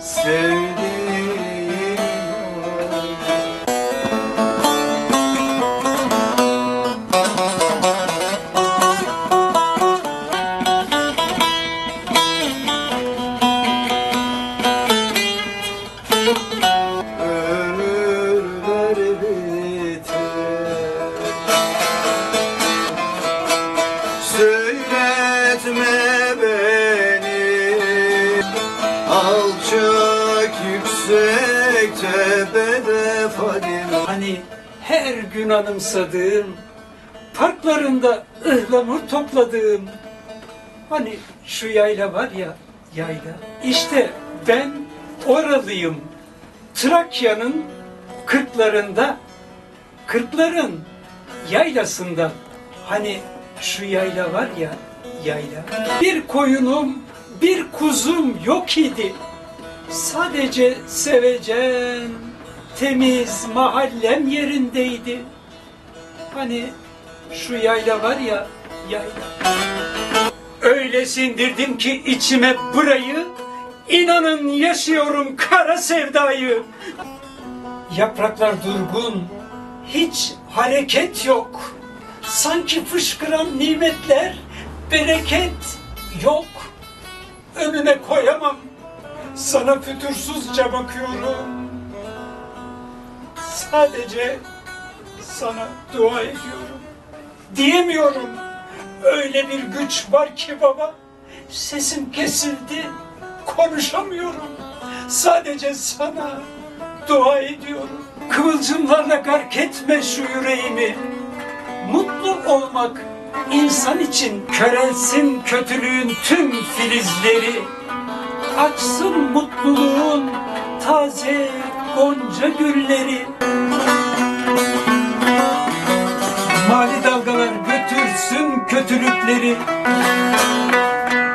Sevdim Hani her gün anımsadığım, parklarında ıhlamur topladığım, hani şu yayla var ya, yayla. İşte ben oralıyım. Trakya'nın kırklarında, kırkların yaylasında. Hani şu yayla var ya, yayla. Bir koyunum, bir kuzum yok idi. Sadece sevecen, temiz mahallem yerindeydi. Hani şu yayla var ya, yayla. Öyle sindirdim ki içime burayı, inanın yaşıyorum kara sevdayı. Yapraklar durgun, hiç hareket yok. Sanki fışkıran nimetler, bereket yok. Önüne koyamam. Sana fütursuzca bakıyorum. Sadece sana dua ediyorum. Diyemiyorum. Öyle bir güç var ki baba. Sesim kesildi. Konuşamıyorum. Sadece sana dua ediyorum. Kıvılcımlarla gark etme şu yüreğimi. Mutlu olmak insan için körelsin kötülüğün tüm filizleri. Açsın mutluluğun taze gonca gülleri. Mali dalgalar götürsün kötülükleri.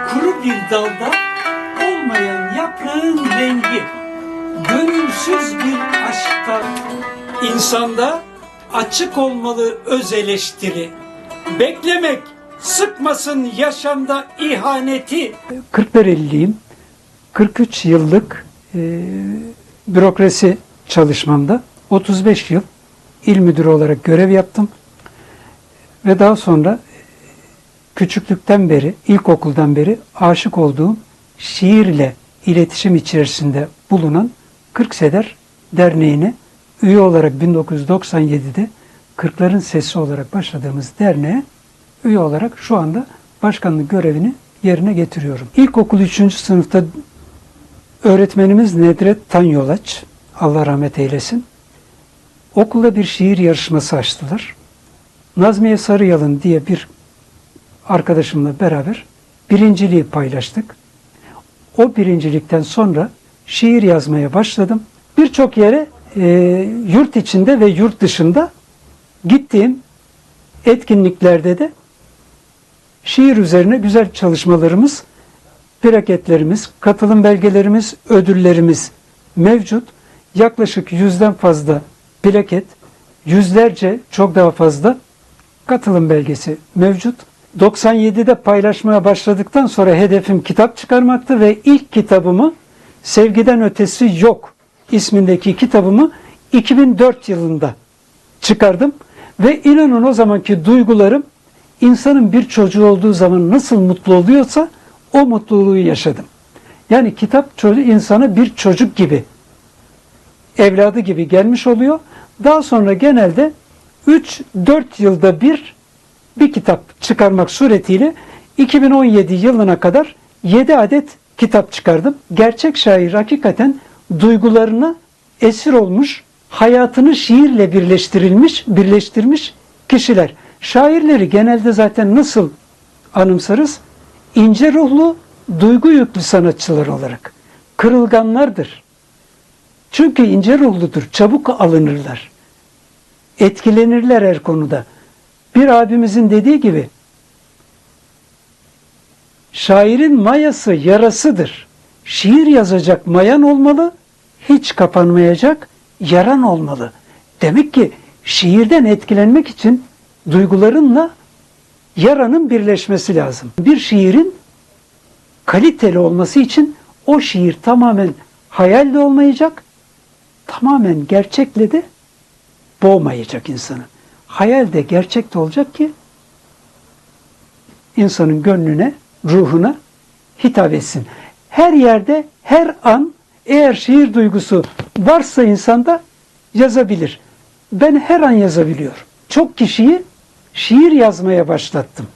Kuru bir dalda olmayan yaprağın rengi. Gönülsüz bir aşkta insanda açık olmalı öz eleştiri. Beklemek sıkmasın yaşamda ihaneti. 41'liyim. 43 yıllık e, bürokrasi çalışmamda 35 yıl il müdürü olarak görev yaptım. Ve daha sonra küçüklükten beri, ilkokuldan beri aşık olduğum şiirle iletişim içerisinde bulunan Kırkseder Derneği'ne üye olarak 1997'de Kırkların Sesi olarak başladığımız derneğe üye olarak şu anda başkanlık görevini yerine getiriyorum. İlkokul 3. sınıfta öğretmenimiz Nedret Tanyolaç, Allah rahmet eylesin, okulda bir şiir yarışması açtılar. Nazmiye Sarıyalın diye bir arkadaşımla beraber birinciliği paylaştık. O birincilikten sonra şiir yazmaya başladım. Birçok yere e, yurt içinde ve yurt dışında gittiğim etkinliklerde de şiir üzerine güzel çalışmalarımız, plaketlerimiz, katılım belgelerimiz, ödüllerimiz mevcut. Yaklaşık yüzden fazla plaket, yüzlerce çok daha fazla katılım belgesi mevcut. 97'de paylaşmaya başladıktan sonra hedefim kitap çıkarmaktı ve ilk kitabımı Sevgiden Ötesi Yok ismindeki kitabımı 2004 yılında çıkardım. Ve inanın o zamanki duygularım insanın bir çocuğu olduğu zaman nasıl mutlu oluyorsa o mutluluğu yaşadım. Yani kitap insana bir çocuk gibi, evladı gibi gelmiş oluyor. Daha sonra genelde 3-4 yılda bir bir kitap çıkarmak suretiyle 2017 yılına kadar 7 adet kitap çıkardım. Gerçek şair hakikaten duygularına esir olmuş, hayatını şiirle birleştirilmiş, birleştirmiş kişiler. Şairleri genelde zaten nasıl anımsarız? İnce ruhlu, duygu yüklü sanatçılar olarak. Kırılganlardır. Çünkü ince ruhludur, çabuk alınırlar. Etkilenirler her konuda. Bir abimizin dediği gibi şairin mayası yarasıdır. Şiir yazacak mayan olmalı, hiç kapanmayacak yaran olmalı. Demek ki şiirden etkilenmek için duygularınla yaranın birleşmesi lazım. Bir şiirin kaliteli olması için o şiir tamamen hayal de olmayacak, tamamen gerçekle de boğmayacak insanı. Hayal de gerçek de olacak ki insanın gönlüne, ruhuna hitap etsin. Her yerde, her an eğer şiir duygusu varsa insanda yazabilir. Ben her an yazabiliyorum. Çok kişiyi şiir yazmaya başlattım.